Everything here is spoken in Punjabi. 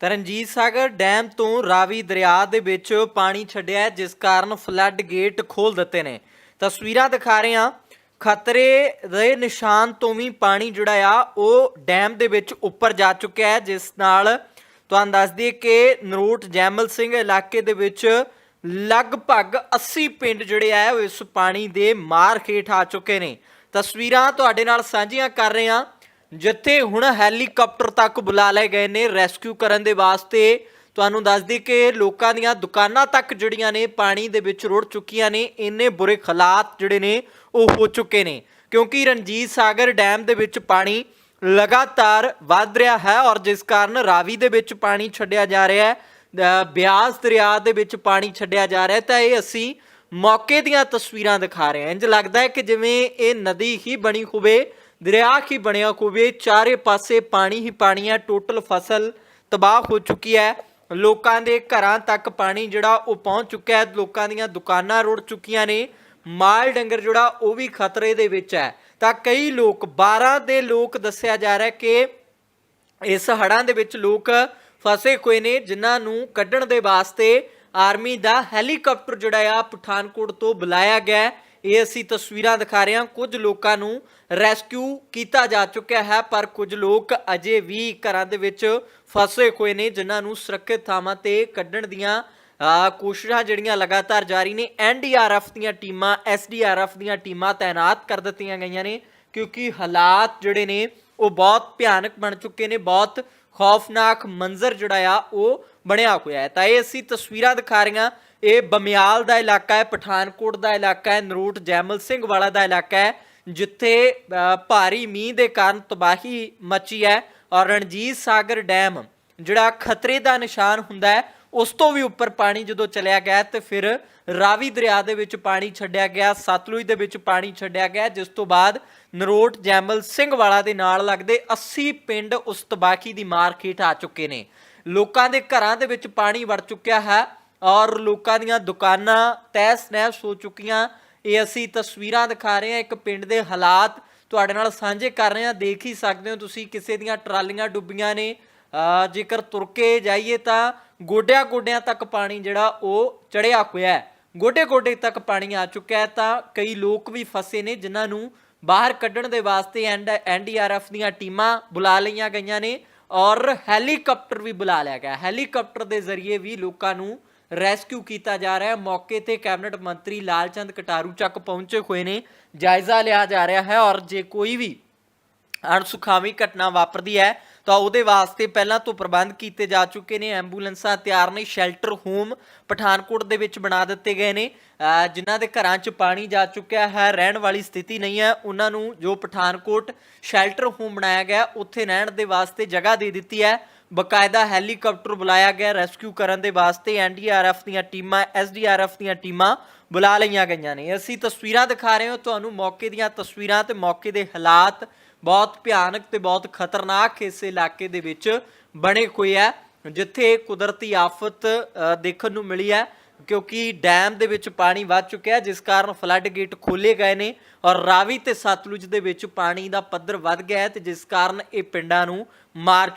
ਤਾਂ ਸਾਗਰ ਡੈਮ ਤੋਂ ਰਾਵੀ ਦਰਿਆ ਦੇ ਵਿੱਚ ਪਾਣੀ ਛੱਡਿਆ ਜਿਸ ਕਾਰਨ ਫਲੱਡ ਗੇਟ ਖੋਲ ਦਿੱਤੇ ਨੇ। ਤਸਵੀਰਾਂ ਦਿਖਾ ਰਹੇ ਹਾਂ। ਖਤਰੇ ਦੇ ਨਿਸ਼ਾਨ ਤੋਂ ਵੀ ਪਾਣੀ ਜਿਹੜਾ ਆ, ਉਹ ਡੈਮ ਦੇ ਵਿੱਚ ਉੱਪਰ ਜਾ ਚੁੱਕਿਆ ਹੈ, ਜਿਸ ਨਾਲ ਤੁਹਾਨੂੰ ਦੱਸ ਦਈਏ ਕਿ ਨਰੋਟ ਜੈਮਲ ਸਿੰਘ ਇਲਾਕੇ ਦੇ ਵਿੱਚ ਲਗਭਗ 80 ਪਿੰਡ ਜਿਹੜੇ ਆ, ਉਹ ਇਸ ਪਾਣੀ ਦੇ ਮਾਰ ਹੇਠ ਆ ਚੁੱਕੇ ਨੇ। ਤਸਵੀਰਾਂ ਤੁਹਾਡੇ ਨਾਲ ਸਾਂਝੀਆਂ ਕਰ ਰਹੇ ਹਾਂ। ਜਿੱਥੇ ਹੁਣ ਹੈਲੀਕਾਪਟਰ ਤੱਕ ਬੁਲਾ ਲਏ ਗਏ ਨੇ ਰੈਸਕਿਊ ਕਰਨ ਦੇ ਵਾਸਤੇ। ਤੁਹਾਨੂੰ ਦੱਸ ਦਈਏ ਕਿ ਲੋਕਾਂ ਦੀਆਂ ਦੁਕਾਨਾਂ ਤੱਕ ਜਿਹੜੀਆਂ ਨੇ ਪਾਣੀ ਦੇ ਵਿੱਚ ਰੁੜ ਚੁੱਕੀਆਂ ਨੇ, ਇੰਨੇ ਬੁਰੇ ਹਾਲਾਤ ਜਿਹੜੇ ਨੇ ਉਹ ਹੋ ਚੁੱਕੇ ਨੇ। ਕਿਉਂਕਿ ਰਣਜੀਤ ਸਾਗਰ ਡੈਮ ਦੇ ਵਿੱਚ ਪਾਣੀ ਲਗਾਤਾਰ ਵੱਧ ਰਿਹਾ ਹੈ ਔਰ ਜਿਸ ਕਾਰਨ ਰਾਵੀ ਦੇ ਵਿੱਚ ਪਾਣੀ ਛੱਡਿਆ ਜਾ ਰਿਹਾ ਹੈ ਬਿਆਸ ਦਰਿਆ ਦੇ ਵਿੱਚ ਪਾਣੀ ਛੱਡਿਆ ਜਾ ਰਿਹਾ ਤਾਂ ਇਹ ਅਸੀਂ ਮੌਕੇ ਦੀਆਂ ਤਸਵੀਰਾਂ ਦਿਖਾ ਰਹੇ ਹਾਂ। ਇੰਜ ਲੱਗਦਾ ਹੈ ਕਿ ਜਿਵੇਂ ਇਹ ਨਦੀ ਹੀ ਬਣੀ ਹੋਵੇ ਦਰਿਆ ਹੀ ਬਣਿਆ ਹੋਵੇ ਚਾਰੇ ਪਾਸੇ ਪਾਣੀ ਹੀ ਪਾਣੀ ਹੈ ਟੋਟਲ ਫਸਲ ਤਬਾਹ ਹੋ ਚੁੱਕੀ ਹੈ। ਲੋਕਾਂ ਦੇ ਘਰਾਂ ਤੱਕ ਪਾਣੀ ਜਿਹੜਾ ਉਹ ਪਹੁੰਚ ਚੁੱਕਿਆ ਹੈ। ਲੋਕਾਂ ਦੀਆਂ ਦੁਕਾਨਾਂ ਰੁੜ ਚੁੱਕੀਆਂ ਨੇ। ਮਾਲ ਡੰਗਰ ਜਿਹੜਾ ਉਹ ਵੀ ਖਤਰੇ ਦੇ ਵਿੱਚ ਹੈ। ਤਾਂ ਕਈ ਲੋਕ 12 ਦੇ ਲੋਕ ਦੱਸਿਆ ਜਾ ਰਿਹਾ ਕਿ ਇਸ ਹੜ੍ਹਾਂ ਦੇ ਵਿੱਚ ਲੋਕ ਫਸੇ ਹੋਏ ਨੇ, ਜਿਨ੍ਹਾਂ ਨੂੰ ਕੱਢਣ ਦੇ ਵਾਸਤੇ ਆਰਮੀ ਦਾ ਹੈਲੀਕਾਪਟਰ ਜਿਹੜਾ ਆ, ਪਠਾਨਕੋਟ ਤੋਂ ਬੁਲਾਇਆ ਗਿਆ ਇਹ ਅਸੀਂ ਤਸਵੀਰਾਂ ਦਿਖਾ ਰਹੇ ਹਾਂ। ਕੁਝ ਲੋਕਾਂ ਨੂੰ ਰੈਸਕਿਊ ਕੀਤਾ ਜਾ ਚੁੱਕਿਆ ਹੈ, ਪਰ ਕੁਝ ਲੋਕ ਅਜੇ ਵੀ ਘਰਾਂ ਦੇ ਵਿੱਚ ਫਸੇ ਹੋਏ ਨੇ, ਜਿਨ੍ਹਾਂ ਨੂੰ ਸੁਰੱਖਿਅਤ ਥਾਵਾਂ ਤੇ ਕੱਢਣ ਦੀਆਂ ਕੋਸ਼ਿਸ਼ਾਂ ਜਿਹੜੀਆਂ ਲਗਾਤਾਰ ਜਾਰੀ ਨੇ। ਐਨਡੀਆਰਐਫ ਦੀਆਂ ਟੀਮਾਂ ਐਸਡੀਆਰਐਫ ਦੀਆਂ ਟੀਮਾਂ ਤਾਇਨਾਤ ਕਰ ਦਿੱਤੀਆਂ ਗਈਆਂ ਨੇ, ਕਿਉਂਕਿ ਹਾਲਾਤ ਜਿਹੜੇ ਨੇ, ਉਹ ਬਹੁਤ ਭਿਆਨਕ ਬਣ ਚੁੱਕੇ ਨੇ, ਬਹੁਤ ਖੌਫਨਾਕ ਮੰਜ਼ਰ ਜਿਹੜਾ ਆ, ਉਹ ਬਣਿਆ ਹੋਇਆ ਹੈ। ਤਾਂ ਇਹ ਅਸੀਂ ਤਸਵੀਰਾਂ ਦਿਖਾ ਰਹੀਆਂ ਇਹ ਬਮਿਆਲ ਦਾ ਇਲਾਕਾ ਹੈ, ਪਠਾਨਕੋਟ ਦਾ ਇਲਾਕਾ ਹੈ, ਨਰੂਟ ਜੈਮਲ ਸਿੰਘ ਵਾਲਾ ਦਾ ਇਲਾਕਾ ਹੈ, ਜਿੱਥੇ ਭਾਰੀ ਮੀਂਹ ਦੇ ਕਾਰਨ ਤਬਾਹੀ ਮਚੀ ਹੈ ਔਰ ਰਣਜੀਤ ਸਾਗਰ ਡੈਮ, ਜਿਹੜਾ ਖਤਰੇ ਦਾ ਨਿਸ਼ਾਨ ਹੁੰਦਾ ਹੈ, ਉਸ ਤੋਂ ਵੀ ਉੱਪਰ ਪਾਣੀ ਜਦੋਂ ਚਲਿਆ ਗਿਆ ਤੇ ਫਿਰ ਰਾਵੀ ਦਰਿਆ ਦੇ ਵਿੱਚ ਪਾਣੀ ਛੱਡਿਆ ਗਿਆ, ਸਤਲੁਜ ਦੇ ਵਿੱਚ ਪਾਣੀ ਛੱਡਿਆ ਗਿਆ, ਜਿਸ ਤੋਂ ਬਾਅਦ ਨਰੋਟ ਜੈਮਲ ਸਿੰਘ ਵਾਲਾ ਦੇ ਨਾਲ ਲੱਗਦੇ 80 ਪਿੰਡ ਉਸ ਤਬਾਹੀ ਦੀ ਮਾਰ ਹੇਠ ਆ ਚੁੱਕੇ ਨੇ। ਲੋਕਾਂ ਦੇ ਘਰਾਂ ਦੇ ਵਿੱਚ ਪਾਣੀ ਵੜ ਚੁੱਕਿਆ ਹੈ ਔਰ ਲੋਕਾਂ ਦੀਆਂ ਦੁਕਾਨਾਂ ਤਹਿਸ ਨਹਿਸ ਹੋ ਚੁੱਕੀਆਂ। ਇਹ ਅਸੀਂ ਤਸਵੀਰਾਂ ਦਿਖਾ ਰਹੇ ਹਾਂ। ਇੱਕ ਪਿੰਡ ਦੇ ਹਾਲਾਤ ਤੁਹਾਡੇ ਨਾਲ ਸਾਂਝੇ ਕਰ ਰਹੇ ਹਾਂ। ਦੇਖ ਹੀ ਸਕਦੇ ਹੋ ਤੁਸੀਂ ਕਿਸੇ ਦੀਆਂ ਟਰਾਲੀਆਂ ਡੁੱਬੀਆਂ ਨੇ। ਜੇਕਰ ਤੁਰ ਕੇ ਜਾਈਏ ਤਾਂ ਗੋਡਿਆਂ ਗੋਡਿਆਂ ਤੱਕ ਪਾਣੀ ਜਿਹੜਾ ਉਹ ਚੜਿਆ ਹੋਇਆ ਗੋਡੇ ਗੋਡੇ ਤੱਕ ਪਾਣੀ ਆ ਚੁੱਕਿਆ ਹੈ ਤਾਂ ਕਈ ਲੋਕ ਵੀ ਫਸੇ ਨੇ ਜਿਨ੍ਹਾਂ ਨੂੰ ਬਾਹਰ ਕੱਢਣ ਦੇ ਵਾਸਤੇ ਐਨਡੀਆਰਐਫ ਦੀਆਂ ਟੀਮਾਂ ਬੁਲਾ ਲਈਆਂ ਗਈਆਂ ਨੇ। ਔਰ ਹੈਲੀਕਾਪਟਰ ਵੀ ਬੁਲਾ ਲਿਆ ਗਿਆ। ਹੈਲੀਕਾਪਟਰ ਦੇ ਜ਼ਰੀਏ ਵੀ ਲੋਕਾਂ ਨੂੰ ਰੈਸਕਿਊ ਕੀਤਾ ਜਾ ਰਿਹਾ ਹੈ। ਮੌਕੇ ਤੇ ਕੈਬਨਿਟ ਮੰਤਰੀ ਲਾਲਚੰਦ ਕਟਾਰੂ ਚੱਕ ਪਹੁੰਚੇ ਹੋਏ ਨੇ। ਜਾਇਜ਼ਾ ਲਿਆ ਜਾ ਰਿਹਾ ਹੈ ਔਰ ਜੇ ਕੋਈ ਵੀ ਅਣਸੁਖਾਵੀ ਘਟਨਾ ਵਾਪਰਦੀ ਹੈ, ਤਾਂ ਉਹਦੇ ਵਾਸਤੇ ਪਹਿਲਾਂ ਤੋਂ ਪ੍ਰਬੰਧ ਕੀਤੇ ਜਾ ਚੁੱਕੇ ਨੇ। ਐਂਬੂਲੈਂਸਾਂ ਤਿਆਰ ਨੇ, ਸ਼ੈਲਟਰ, ਹੋਮ ਪਠਾਨਕੋਟ ਦੇ ਵਿੱਚ ਬਣਾ ਦਿੱਤੇ ਗਏ ਨੇ। ਅਹ ਜਿਨ੍ਹਾਂ ਦੇ ਘਰਾਂ 'ਚ ਪਾਣੀ ਜਾ ਚੁੱਕਿਆ ਹੈ, ਰਹਿਣ ਵਾਲੀ ਸਥਿਤੀ ਨਹੀਂ ਹੈ। ਉਹਨਾਂ ਨੂੰ ਜੋ ਪਠਾਨਕੋਟ ਸ਼ੈਲਟਰ, ਹੋਮ ਬਣਾਇਆ ਗਿਆ, ਉੱਥੇ ਰਹਿਣ ਦੇ ਵਾਸਤੇ ਜਗ੍ਹਾ ਦੇ ਦਿੱਤੀ ਹੈ। ਬਕਾਇਦਾ ਹੈਲੀਕਾਪਟਰ ਬੁਲਾਇਆ ਗਿਆ, ਰੈਸਕਿਊ ਕਰਨ ਦੇ ਵਾਸਤੇ ਐਨਡੀਆਰਐਫ ਦੀਆਂ ਟੀਮਾਂ ਐਸਡੀਆਰਐਫ ਦੀਆਂ ਟੀਮਾਂ ਬੁਲਾ ਲਈਆਂ ਗਈਆਂ ਨੇ। ਅਸੀਂ ਤਸਵੀਰਾਂ ਦਿਖਾ ਰਹੇ ਹਾਂ, ਤੁਹਾਨੂੰ ਮੌਕੇ ਦੀਆਂ ਤਸਵੀਰਾਂ ਤੇ ਮੌਕੇ ਦੇ ਹਾਲਾਤ ਬਹੁਤ ਭਿਆਨਕ ਤੇ ਬਹੁਤ ਖਤਰਨਾਕ ਇਸ ਇਲਾਕੇ ਦੇ ਵਿੱਚ ਬਣੇ ਹੋਏ ਆ, ਜਿੱਥੇ ਕੁਦਰਤੀ ਆਫਤ ਦੇਖਣ ਨੂੰ ਮਿਲੀ ਹੈ, ਕਿਉਂਕਿ ਡੈਮ ਦੇ ਵਿੱਚ ਪਾਣੀ ਵੱਧ ਚੁੱਕਿਆ, ਜਿਸ ਕਾਰਨ ਫਲੱਡ ਗੇਟ ਖੋਲੇ ਗਏ ਨੇ ਔਰ ਰਾਵੀ ਤੇ ਸਤਲੁਜ ਦੇ ਵਿੱਚ ਪਾਣੀ ਦਾ ਪੱਧਰ ਵੱਧ ਗਿਆ ਹੈ ਤੇ ਜਿਸ ਕਾਰਨ ਇਹ ਪਿੰਡਾਂ ਨੂੰ ਮਾਰ